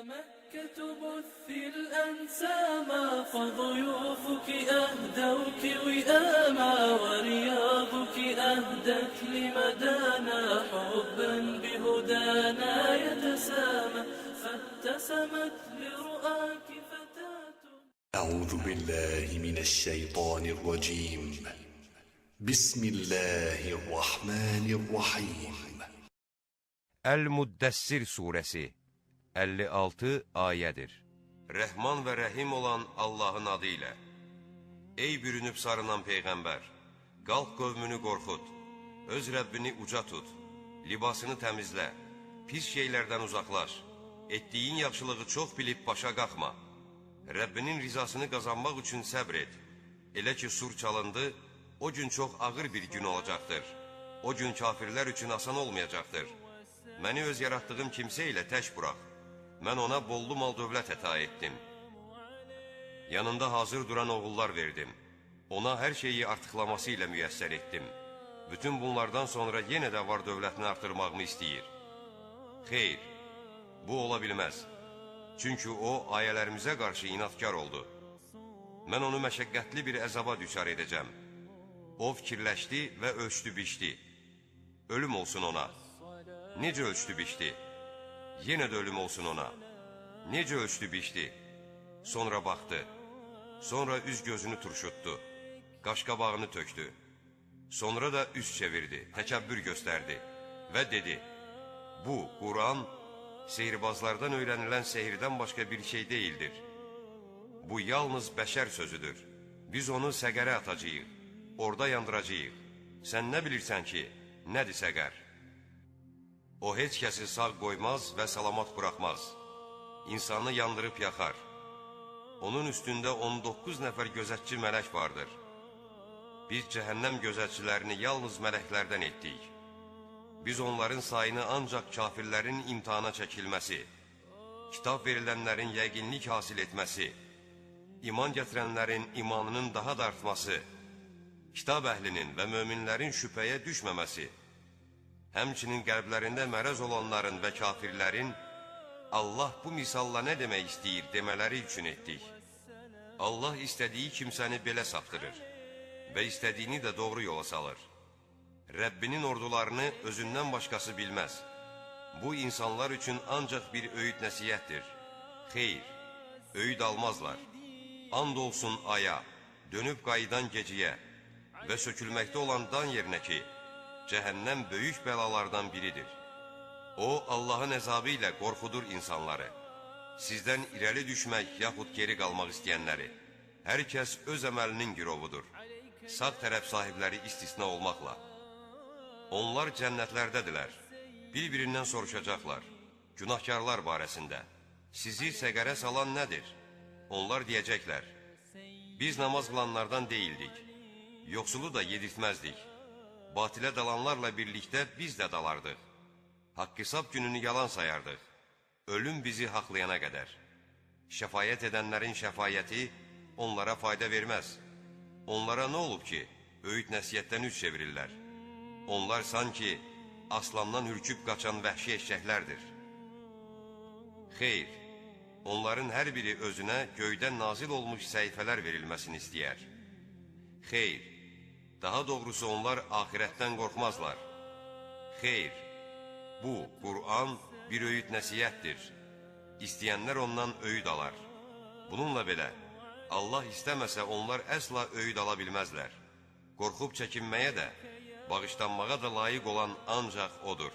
مكة بثي الأنساما فضيوفك أهدوك وئاما ورياضك أهدت لمدانا حبا بهدانا يتسامى فابتسمت لرؤاك فتاة. أعوذ بالله من الشيطان الرجيم. بسم الله الرحمن الرحيم. Əl-Muddəssir surəsi 56 ayədir. Rəhman və rəhim olan Allahın adı ilə. Ey bürünüb sarınan Peyğəmbər! Qalq qövmünü qorxut, öz Rəbbini uca tut, libasını təmizlə, pis şeylərdən uzaqlaş, etdiyin yaxşılığı çox bilib başa qalxma. Rəbbinin rizasını qazanmaq üçün səbr et. Elə ki sur çalındı, o gün çox ağır bir gün olacaqdır. O gün kafirlər üçün asan olmayacaqdır. Məni öz yaratdığım kimsə ilə tək burax. Mən ona bollu mal dövlət əta etdim. Yanında hazır duran oğullar verdim. Ona hər şeyi artıqlaması ilə müyəssər etdim. Bütün bunlardan sonra yenə də var dövlətini artırmağımı istəyir. Xeyr, bu ola bilməz. Çünki o, ayələrimizə qarşı inatkar oldu. Mən onu məşəqqətli bir əzaba düçar edəcəm. O fikirləşdi və ölçdü biçdi. Ölüm olsun ona. Necə ölçdü biçdi? Yenə də ölüm olsun ona. Necə ölçdü biçdi? Sonra baxdı. Sonra üz gözünü turşutdu. Qaşqabağını tökdü. Sonra da üz çevirdi, təkəbbür göstərdi və dedi: Bu, Quran, sehirbazlardan öyrənilən sehirdən başqa bir şey deyildir. Bu yalnız bəşər sözüdür. Biz onu səqərə atacağıq, orada yandıracağıq. Sən nə bilirsən ki, nədir səqər? O heç kəsi sağ qoymaz və salamat buraxmaz. İnsanı yandırıb yaxar. Onun üstündə 19 nəfər gözətçi mələk vardır. Biz cəhənnəm gözətçilərini yalnız mələklərdən etdik. Biz onların sayını ancaq kafirlərin imtihana çəkilməsi, kitab verilənlərin yəqinlik hasil etməsi, iman gətirənlərin imanının daha da artması, kitab əhlinin və möminlərin şübhəyə düşməməsi, həmçinin qəlblərində mərəz olanların və kafirlərin Allah bu misalla nə demək istəyir demələri üçün etdik. Allah istədiyi kimsəni belə saptırır və istədiyini də doğru yola salır. Rəbbinin ordularını özündən başqası bilməz. Bu insanlar üçün ancaq bir öyüd nəsiyyətdir. Xeyr, öyüd almazlar. And olsun aya, dönüb qayıdan geciyə və sökülməkdə olan dan yerinə ki, cəhənnəm böyük bəlalardan biridir. O, Allahın əzabı ilə qorxudur insanları. Sizdən irəli düşmək yaxud geri qalmaq istəyənləri. Hər kəs öz əməlinin girovudur. Sağ tərəf sahibləri istisna olmaqla. Onlar cənnətlərdədirlər. Bir-birindən soruşacaqlar. Günahkarlar barəsində. Sizi səqərə salan nədir? Onlar deyəcəklər. Biz namaz qılanlardan deyildik. Yoxsulu da yedirtməzdik. Batilə dalanlarla birlikdə biz də dalardıq. Haqq hesab gününü yalan sayardıq. Ölüm bizi haqlayana qədər. Şəfayət edənlərin şəfayəti onlara fayda verməz. Onlara nə olub ki, öyüd nəsiyyətdən üç çevirirlər? Onlar sanki aslandan hürküb qaçan vəhşi eşəklərdir. Xeyr, onların hər biri özünə göydən nazil olmuş səhifələr verilməsini istəyər. Xeyr, daha doğrusu onlar ahirətdən qorxmazlar. Xeyr, bu, Qur'an bir öyüd nəsiyyətdir. İstəyənlər ondan öyüd alar. Bununla belə, Allah istəməsə onlar əsla öyüd ala bilməzlər. Qorxub çəkinməyə də, bağışlanmağa da layiq olan ancaq O'dur.